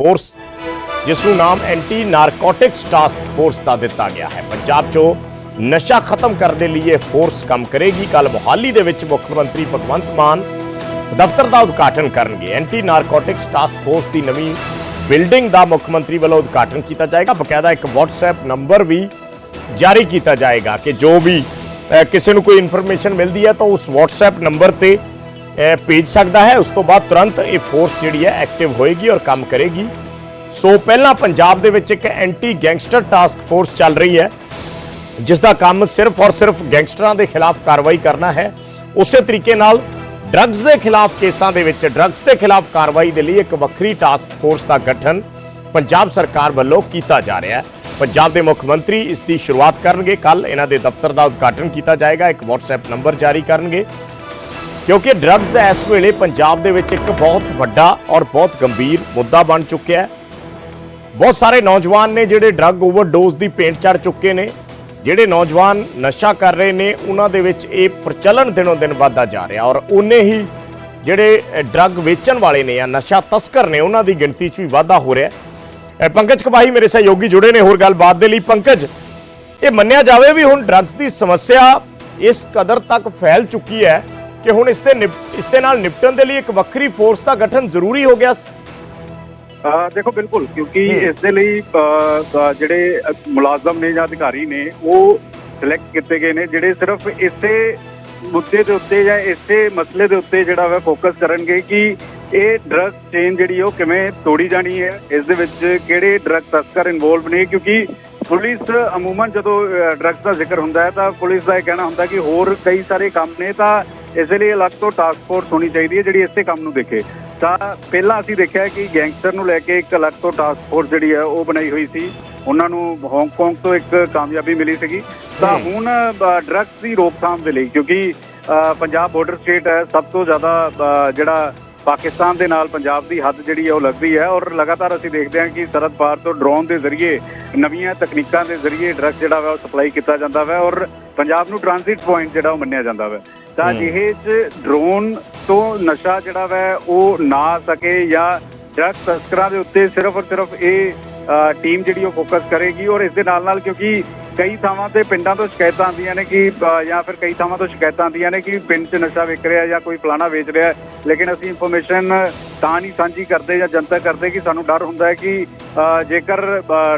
Force ਜਿਸ ਨੂੰ ਨਾਮ ਐਂਟੀ ਨਾਰਕੋਟਿਕਸ ਟਾਸਕ ਫੋਰਸ ਦਾ ਦਿੱਤਾ ਗਿਆ ਹੈ। ਪੰਜਾਬ 'ਚੋਂ ਨਸ਼ਾ ਖਤਮ ਕਰਨ ਦੇ ਲਈ ਇਹ ਫੋਰਸ ਕੰਮ ਕਰੇਗੀ। ਕੱਲ ਮੋਹਾਲੀ ਦੇ ਵਿੱਚ ਮੁੱਖ ਮੰਤਰੀ ਭਗਵੰਤ ਮਾਨ ਦਫ਼ਤਰ ਦਾ ਉਦਘਾਟਨ ਕਰਨਗੇ। ਐਂਟੀ ਨਾਰਕੋਟਿਕਸ ਟਾਸਕ ਫੋਰਸ ਦੀ ਨਵੀਂ ਬਿਲਡਿੰਗ ਦਾ ਮੁੱਖ ਮੰਤਰੀ ਵੱਲੋਂ ਉਦਘਾਟਨ ਕੀਤਾ ਜਾਏਗਾ। ਬਕਾਇਦਾ ਇੱਕ WhatsApp ਨੰਬਰ ਵੀ ਜਾਰੀ ਕੀਤਾ ਜਾਏਗਾ ਕਿ ਜੋ ਵੀ ਕਿਸੇ ਨੂੰ ਕੋਈ ਇਨਫੋਰਮੇਸ਼ਨ ਮਿਲਦੀ ਹੈ ਤਾਂ ਉਸ WhatsApp ਨੰਬਰ ਤੇ ਭੇਜ ਸਕਦਾ ਹੈ। ਉਸ ਤੋਂ ਬਾਅਦ ਤੁਰੰਤ ਇਹ ਫੋਰਸ ਜਿਹੜੀ ਹੈ ਐਕਟਿਵ ਹੋਏਗੀ ਔਰ ਕੰਮ ਕਰੇਗੀ। ਸੋ ਪਹਿਲਾਂ ਪੰਜਾਬ ਦੇ ਵਿੱਚ ਇੱਕ ਐਂਟੀ ਗੈਂਗਸਟਰ ਟਾਸਕ ਫੋਰਸ ਚੱਲ ਰਹੀ ਹੈ। ਜਿਸ ਦਾ ਕੰਮ ਸਿਰਫ ਔਰ ਸਿਰਫ ਗੈਂਗਸਟਰਾਂ ਦੇ ਖਿਲਾਫ ਕਾਰਵਾਈ ਕਰਨਾ ਹੈ। ਉਸੇ ਤਰੀਕੇ ਨਾਲ ਡਰੱਗਸ ਦੇ ਖਿਲਾਫ ਕੇਸਾਂ ਦੇ ਵਿੱਚ ਡਰੱਗਸ ਦੇ ਖਿਲਾਫ ਕਾਰਵਾਈ ਦੇ ਲਈ ਇੱਕ ਵੱਖਰੀ ਟਾਸਕ ਫੋਰਸ ਦਾ ਗਠਨ ਪੰਜਾਬ ਸਰਕਾਰ ਵੱਲੋਂ ਕੀਤਾ ਜਾ ਰਿਹਾ ਹੈ। ਪੰਜਾਬ ਦੇ ਮੁੱਖ ਮੰਤਰੀ ਇਸ ਦੀ ਸ਼ੁਰੂਆਤ ਕਰਨਗੇ। ਕੱਲ ਇਹਨਾਂ ਦੇ ਦਫ਼ਤਰ ਦਾ ਉਦਘਾਟਨ ਕੀਤਾ ਜਾਏਗਾ। ਇੱਕ WhatsApp ਨੰਬਰ ਜਾਰੀ ਕਰਨਗੇ। ਕਿਉਂਕਿ ਡਰੱਗਸ ਇਸ ਵੇਲੇ ਪੰਜਾਬ ਦੇ ਵਿੱਚ ਇੱਕ ਬਹੁਤ ਵੱਡਾ ਔਰ ਬਹੁਤ ਗੰਭੀਰ ਮੁੱਦਾ ਬਣ ਚੁੱਕਿਆ ਹੈ। ਬਹੁਤ ਸਾਰੇ ਨੌਜਵਾਨ ਨੇ ਜਿਹੜੇ ਡਰੱਗ ਓਵਰਡੋਜ਼ ਦੀ ਪੇਂਟ ਚੜ ਚੁੱਕੇ ਨੇ, ਜਿਹੜੇ ਨੌਜਵਾਨ ਨਸ਼ਾ ਕਰ ਰਹੇ ਨੇ, ਉਹਨਾਂ ਦੇ ਵਿੱਚ ਇਹ ਪ੍ਰਚਲਨ ਦਿਨੋਂ ਦਿਨ ਵੱਧਦਾ ਜਾ ਰਿਹਾ ਔਰ ਉਨੇ ਹੀ ਜਿਹੜੇ ਡਰੱਗ ਵੇਚਣ ਵਾਲੇ ਨੇ ਜਾਂ ਨਸ਼ਾ ਤਸਕਰ ਨੇ, ਉਹਨਾਂ ਦੀ ਗਿਣਤੀ 'ਚ ਵੀ ਵਾਧਾ ਹੋ ਰਿਹਾ ਪੰਕਜ ਕਬਾਈ ਮੇਰੇ ਸਹਿਯੋਗੀ ਜੁੜੇ ਨੇ, ਹੋਰ ਗੱਲਬਾਤ ਦੇ ਲਈ ਪੰਕਜ, ਇਹ ਮੰਨਿਆ ਜਾਵੇ ਵੀ ਹੁਣ ਡਰੱਗਸ ਦੀ ਸਮੱਸਿਆ ਇਸ ਕਦਰ ਤੱਕ ਫੈਲ ਚੁੱਕੀ ਹੈ। ਕਿ ਹੁਣ ਇਸ ਤੇ ਇਸ ਦੇ ਨਾਲ ਨਿਪਟਣ ਦੇ ਲਈ ਇੱਕ ਵੱਖਰੀ ਫੋਰਸ ਦਾ ਗਠਨ ਜ਼ਰੂਰੀ ਹੋ ਗਿਆ ਦੇਖੋ ਬਿਲਕੁਲ ਕਿਉਂਕਿ ਇਸ ਦੇ ਲਈ ਜਿਹੜੇ ਮੁਲਾਜ਼ਮ ਨੇ ਜਾਂ ਅਧਿਕਾਰੀ ਨੇ ਉਹ ਸਿਲੈਕਟ ਕੀਤੇ ਗਏ ਨੇ ਜਿਹੜੇ ਸਿਰਫ ਇਸੇ ਮੁੱਦੇ ਦੇ ਉੱਤੇ ਜਾਂ ਇਸੇ ਮਸਲੇ ਦੇ ਉੱਤੇ ਜਿਹੜਾ ਵਾ ਫੋਕਸ ਕਰਨਗੇ ਕਿ ਇਹ ਡਰੱਗ ਚੇਨ ਜਿਹੜੀ ਉਹ ਕਿਵੇਂ ਤੋੜੀ ਜਾਣੀ ਹੈ ਇਸ ਦੇ ਵਿੱਚ ਕਿਹੜੇ ਡਰੱਗ ਤਸਕਰ ਇਨਵੋਲਵ ਨੇ ਕਿਉਂਕਿ ਪੁਲਿਸ ਅਮੂਮਨ ਜਦੋਂ ਡਰੱਗਸ ਦਾ ਜ਼ਿਕਰ ਹੁੰਦਾ ਹੈ ਤਾਂ ਪੁਲਿਸ ਦਾ ਇਹ ਕਹਿਣਾ ਹੁੰਦਾ ਕਿ ਹੋਰ ਕਈ ਸਾਰੇ ਕੰਮ ਨੇ ਤਾਂ ਇਸ ਲਈ ਅਲੱਗ ਤੋਂ ਟਾਸਕ ਫੋਰਸ ਹੋਣੀ ਚਾਹੀਦੀ ਹੈ ਜਿਹੜੀ ਇਸੇ ਕੰਮ ਨੂੰ ਦੇਖੇ। ਤਾਂ ਪਹਿਲਾਂ ਅਸੀਂ ਦੇਖਿਆ ਕਿ ਗੈਂਗਸਟਰ ਨੂੰ ਲੈ ਕੇ ਇੱਕ ਅਲੱਗ ਤੋਂ ਟਾਸਕ ਫੋਰਸ ਜਿਹੜੀ ਹੈ ਉਹ ਬਣਾਈ ਹੋਈ ਸੀ। ਉਹਨਾਂ ਨੂੰ ਹਾਂਗਕਾਂਗ ਤੋਂ ਇੱਕ ਕਾਮਯਾਬੀ ਮਿਲੀ ਸੀਗੀ। ਤਾਂ। ਹੁਣ ਡਰੱਗਸ ਦੀ ਰੋਕਥਾਮ ਦੇ ਲਈ ਕਿਉਂਕਿ ਪੰਜਾਬ ਬਾਰਡਰ ਸਟੇਟ ਹੈ ਸਭ ਤੋਂ ਜ਼ਿਆਦਾ ਜਿਹੜਾ ਪਾਕਿਸਤਾਨ ਦੇ ਨਾਲ ਪੰਜਾਬ ਦੀ ਹੱਦ ਜਿਹੜੀ ਹੈ ਉਹ ਲੱਗਦੀ ਹੈ ਔਰ ਲਗਾਤਾਰ ਅਸੀਂ ਦੇਖਦੇ ਹਾਂ ਕਿ ਸਰਹੱਦ ਪਾਰ ਤੋਂ ਡਰੋਨ ਦੇ ਜ਼ਰੀਏ ਨਵੀਆਂ ਤਕਨੀਕਾਂ ਦੇ ਜ਼ਰੀਏ ਡਰੱਗ ਜਿਹੜਾ ਵਾ ਉਹ ਸਪਲਾਈ ਕੀਤਾ ਜਾਂਦਾ ਵਾ ਔਰ ਪੰਜਾਬ ਨੂੰ ਟ੍ਰਾਂਜ਼ਿਟ ਪੁਆਇੰਟ ਜਿਹੜਾ ਉਹ ਮੰਨਿਆ ਜਾਂਦਾ ਵਾ ਤਾਂ। ਜਿਹੇ ਚ ਡਰੋਨ ਤੋਂ ਨਸ਼ਾ ਜਿਹੜਾ ਵਾ ਉਹ ਨਾ ਸਕੇ ਜਾਂ ਡਰੱਗ ਤਸਕਰਾਂ ਦੇ ਉੱਤੇ ਸਿਰਫ ਔਰ ਸਿਰਫ ਇਹ ਟੀਮ ਜਿਹੜੀ ਉਹ ਫੋਕਸ ਕਰੇਗੀ ਔਰ ਇਸ ਦੇ ਨਾਲ ਨਾਲ ਕਿਉਂਕਿ ਕਈ ਥਾਵਾਂ ਤੇ ਪਿੰਡਾਂ ਤੋਂ ਸ਼ਿਕਾਇਤਾਂ ਆਉਂਦੀਆਂ ਨੇ ਕਿ ਜਾਂ ਫਿਰ ਕਈ ਥਾਵਾਂ ਤੋਂ ਸ਼ਿਕਾਇਤਾਂ ਆਉਂਦੀਆਂ ਨੇ ਕਿ ਪਿੰਡ 'ਚ ਨਸ਼ਾ ਵਿਕ ਰਿਹਾ ਜਾਂ ਕੋਈ ਫਲਾਣਾ ਵੇਚ ਰਿਹਾ ਹੈ। ਲੇਕਿਨ ਅਸੀਂ ਇਨਫੋਰਮੇਸ਼ਨ ਤਾਂ ਨਹੀਂ ਸਾਂਝੀ ਕਰਦੇ ਜਾਂ ਜਨਤਕ ਕਰਦੇ ਕਿ ਸਾਨੂੰ ਡਰ ਹੁੰਦਾ ਹੈ ਕਿ ਜੇਕਰ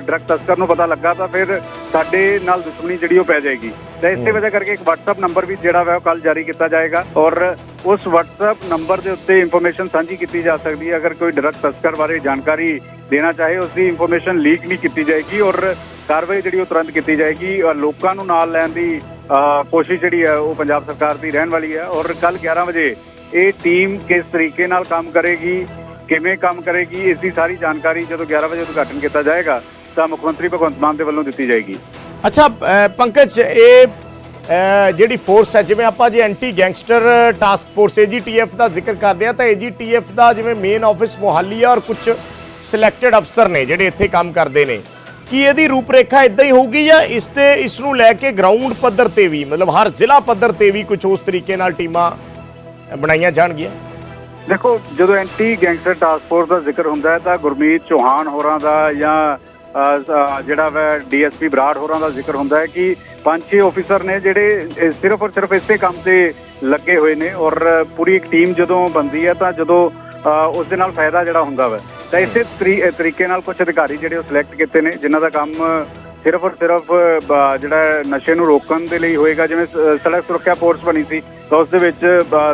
ਡਰੱਗ ਤਸਕਰ ਨੂੰ ਪਤਾ ਲੱਗਾ ਤਾਂ ਫਿਰ ਸਾਡੇ ਨਾਲ ਦੁਸ਼ਮਣੀ ਜਿਹੜੀ ਉਹ ਪੈ ਜਾਏਗੀ ਤਾਂ ਇਸੇ। ਵਜ੍ਹਾ ਕਰਕੇ ਇੱਕ WhatsApp ਨੰਬਰ ਵੀ ਜਿਹੜਾ ਵਾ ਉਹ ਕੱਲ ਜਾਰੀ ਕੀਤਾ ਜਾਏਗਾ ਔਰ ਉਸ WhatsApp ਨੰਬਰ ਦੇ ਉੱਤੇ ਇਨਫੋਰਮੇਸ਼ਨ ਸਾਂਝੀ ਕੀਤੀ ਜਾ ਸਕਦੀ ਹੈ ਅਗਰ ਕੋਈ ਡਰੱਗ ਤਸਕਰ ਬਾਰੇ ਜਾਣਕਾਰੀ ਦੇਣਾ ਚਾਹੇ ਉਸ ਦੀ ਇਨਫੋਰਮੇਸ਼ਨ ਲੀਕ ਨਹੀਂ ਕੀਤੀ ਜਾਏਗੀ ਔਰ ਕਾਰਵਾਈ ਜਿਹੜੀ ਉਹ ਤੁਰੰਤ ਕੀਤੀ ਜਾਏਗੀ। ਲੋਕਾਂ ਨੂੰ ਨਾਲ ਲੈਣ ਦੀ ਕੋਸ਼ਿਸ਼ ਜਿਹੜੀ ਹੈ, ਉਹ ਪੰਜਾਬ ਸਰਕਾਰ ਦੀ ਰਹਿਣ ਵਾਲੀ ਹੈ। ਔਰ ਕੱਲ 11 ਵਜੇ ਇਹ ਟੀਮ ਕਿਸ ਤਰੀਕੇ ਨਾਲ ਕੰਮ ਕਰੇਗੀ, ਕਿਵੇਂ ਕੰਮ ਕਰੇਗੀ, ਇਸ ਦੀ ਸਾਰੀ ਜਾਣਕਾਰੀ ਜਦੋਂ 11 ਵਜੇ ਉਦਘਾਟਨ ਕੀਤਾ ਜਾਏਗਾ, ਤਾਂ ਮੁੱਖ ਮੰਤਰੀ ਭਗਵੰਤ ਮਾਨ ਦੇ ਵੱਲੋਂ ਦਿੱਤੀ ਜਾਏਗੀ। ਅੱਛਾ ਪੰਕਜ, ਇਹ ਜਿਹੜੀ ਫੋਰਸ ਹੈ, ਜਿਵੇਂ ਆਪਾਂ ਜੇ anti gangster task force AGTF ਦਾ ਜ਼ਿਕਰ ਕਰਦੇ ਆ ਤਾਂ ਏਜੀਟੀਐਫ ਦਾ ਜਿਵੇਂ ਮੇਨ ਆਫਿਸ ਮੋਹਾਲੀ ਆ ਔਰ ਕੁਝ ਸਿਲੈਕਟਡ ਅਫਸਰ ਨੇ ਜਿਹੜੇ ਇੱਥੇ ਕੰਮ ਕਰਦੇ ਨੇ। ਕਿ ਇਹਦੀ ਰੂਪਰੇਖਾ ਇਦਾਂ ਹੀ ਹੋਊਗੀ ਜਾਂ ਇਸ ਤੇ ਇਸ ਨੂੰ ਲੈ ਕੇ ਗਰਾਊਂਡ ਪੱਧਰ ਤੇ ਵੀ ਮਤਲਬ ਹਰ ਜ਼ਿਲ੍ਹਾ ਪੱਧਰ ਤੇ ਵੀ ਕੁਝ ਉਸ ਤਰੀਕੇ ਨਾਲ ਟੀਮਾਂ ਬਣਾਈਆਂ ਜਾਣਗੀਆਂ? ਦੇਖੋ ਜਦੋਂ ਐਂਟੀ ਗੈਂਗਸਟਰ ਟਾਸਕ ਫੋਰਸ ਦਾ ਜ਼ਿਕਰ ਹੁੰਦਾ ਹੈ ਤਾਂ ਗੁਰਮੀਤ ਚੌਹਾਨ ਹੋਰਾਂ ਦਾ ਜਾਂ ਅ, ਅ, ਜਿਹੜਾ ਵਾ ਡੀਐਸਪੀ ਬਰਾੜ ਹੋਰਾਂ ਦਾ ਜ਼ਿਕਰ ਹੁੰਦਾ ਹੈ ਕਿ ਪੰਜ ਛੇ ਆਫੀਸਰ ਨੇ ਜਿਹੜੇ ਸਿਰਫ ਔਰ ਸਿਰਫ ਇਸੇ ਕੰਮ ਤੇ ਲੱਗੇ ਹੋਏ ਨੇ ਔਰ ਪੂਰੀ ਇੱਕ ਟੀਮ ਜਦੋਂ ਬਣਦੀ ਹੈ ਤਾਂ ਜਦੋਂ ਅ, ਉਸ ਦੇ ਨਾਲ ਫਾਇਦਾ ਜਿਹੜਾ ਹੁੰਦਾ ਵਾ। ਤਾਂ ਇਸੇ ਤਰੀਕੇ ਨਾਲ ਕੁਝ ਅਧਿਕਾਰੀ ਜਿਹੜੇ ਉਹ ਸਿਲੈਕਟ ਕੀਤੇ ਨੇ ਜਿਨ੍ਹਾਂ ਦਾ ਕੰਮ ਸਿਰਫ ਔਰ ਸਿਰਫ ਜਿਹੜਾ ਨਸ਼ੇ ਨੂੰ ਰੋਕਣ ਦੇ ਲਈ ਹੋਏਗਾ ਜਿਵੇਂ ਸੜਕ ਸੁਰੱਖਿਆ ਫੋਰਸ ਬਣੀ ਸੀ ਤਾਂ ਉਸ ਦੇ ਵਿੱਚ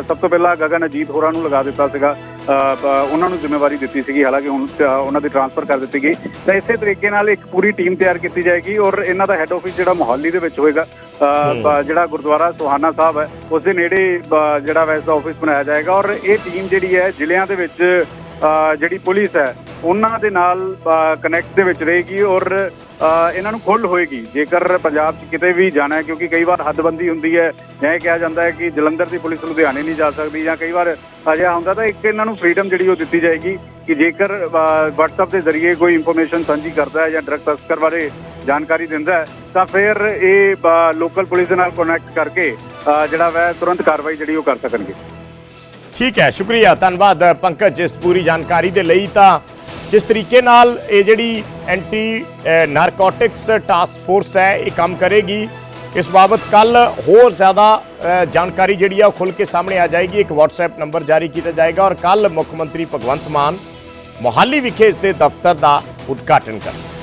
ਸਭ ਤੋਂ ਪਹਿਲਾਂ ਗਗਨ ਅਜੀਤ ਹੋਰਾਂ ਨੂੰ ਲਗਾ ਦਿੱਤਾ ਸੀਗਾ ਉਹਨਾਂ ਨੂੰ ਜ਼ਿੰਮੇਵਾਰੀ ਦਿੱਤੀ ਸੀਗੀ ਹਾਲਾਂਕਿ ਹੁਣ ਉਹਨਾਂ ਦੀ ਟ੍ਰਾਂਸਫਰ ਕਰ ਦਿੱਤੀ ਗਈ। ਤਾਂ ਇਸੇ ਤਰੀਕੇ ਨਾਲ ਇੱਕ ਪੂਰੀ ਟੀਮ ਤਿਆਰ ਕੀਤੀ ਜਾਏਗੀ ਔਰ ਇਹਨਾਂ ਦਾ ਹੈੱਡ ਆਫਿਸ ਜਿਹੜਾ ਮੋਹਾਲੀ ਦੇ ਵਿੱਚ ਹੋਏਗਾ ਜਿਹੜਾ ਗੁਰਦੁਆਰਾ ਸੁਹਾਨਾ ਸਾਹਿਬ ਹੈ ਉਸ ਦੇ ਨੇੜੇ ਜਿਹੜਾ ਵੈਸ ਆਫਿਸ ਬਣਾਇਆ ਜਾਏਗਾ ਔਰ ਇਹ ਟੀਮ ਜਿਹੜੀ ਹੈ ਜ਼ਿਲ੍ਹਿਆਂ ਦੇ ਵਿੱਚ ਜਿਹੜੀ ਪੁਲਿਸ ਹੈ ਉਹਨਾਂ ਦੇ ਨਾਲ ਕਨੈਕਟ ਦੇ ਵਿੱਚ ਰਹੇਗੀ ਔਰ ਇਹਨਾਂ ਨੂੰ ਖੁੱਲ੍ਹ ਹੋਏਗੀ। ਜੇਕਰ ਪੰਜਾਬ 'ਚ ਕਿਤੇ ਵੀ ਜਾਣਾ ਹੈ ਕਿਉਂਕਿ ਕਈ ਵਾਰ ਹੱਦਬੰਦੀ ਹੁੰਦੀ ਹੈ ਜਾਂ ਇਹ ਕਿਹਾ ਜਾਂਦਾ ਹੈ ਕਿ ਜਲੰਧਰ ਦੀ ਪੁਲਿਸ ਲੁਧਿਆਣੇ ਨਹੀਂ ਜਾ ਸਕਦੀ ਜਾਂ ਕਈ ਵਾਰ ਅਜਿਹਾ ਹੁੰਦਾ ਤਾਂ ਇੱਕ ਇਹਨਾਂ ਨੂੰ ਫ੍ਰੀडम ਜਿਹੜੀ ਉਹ ਦਿੱਤੀ ਜਾਏਗੀ ਕਿ ਜੇਕਰ ਅ, WhatsApp ਦੇ ਜ਼ਰੀਏ ਕੋਈ ਇਨਫੋਰਮੇਸ਼ਨ ਸਾਂਝੀ ਕਰਦਾ ਹੈ ਜਾਂ ਡਰੱਗ ਤਸਕਰ ਬਾਰੇ ਜਾਣਕਾਰੀ ਦਿੰਦਾ ਹੈ ਤਾਂ ਫਿਰ ਇਹ ਲੋਕਲ ਪੁਲਿਸ ਦੇ ਨਾਲ ਕਨੈਕਟ ਕਰਕੇ ਜਿਹੜਾ ਵੈ ਤੁਰੰਤ ਕਾਰਵਾਈ ਜਿਹੜੀ ਉਹ ਕਰ ਸਕਣਗੇ। ਠੀਕ ਹੈ, ਸ਼ੁਕਰੀਆ, ਧੰਨਵਾਦ ਪੰਕਜ ਇਸ ਪੂਰੀ ਜਾਣਕਾਰੀ ਦੇ ਲਈ। ਤਾਂ ਕਿਸ ਤਰੀਕੇ ਨਾਲ ਇਹ ਜਿਹੜੀ ਐਂਟੀ ਨਾਰਕੋਟਿਕਸ ਟਾਸਕ ਫੋਰਸ ਹੈ, ਇਹ ਕੰਮ ਕਰੇਗੀ, ਇਸ ਬਾਬਤ ਕੱਲ ਹੋਰ ਜ਼ਿਆਦਾ ਜਾਣਕਾਰੀ ਜਿਹੜੀ ਆ ਉਹ ਖੁੱਲ ਕੇ ਸਾਹਮਣੇ ਆ ਜਾਏਗੀ। ਇੱਕ WhatsApp ਨੰਬਰ ਜਾਰੀ ਕੀਤਾ ਜਾਏਗਾ ਔਰ ਕੱਲ ਮੁੱਖ ਮੰਤਰੀ ਭਗਵੰਤ ਮਾਨ ਮੋਹਾਲੀ ਵਿਖੇ ਇਸ ਦੇ ਦਫ਼ਤਰ ਦਾ ਉਦਘਾਟਨ ਕਰਨਗੇ।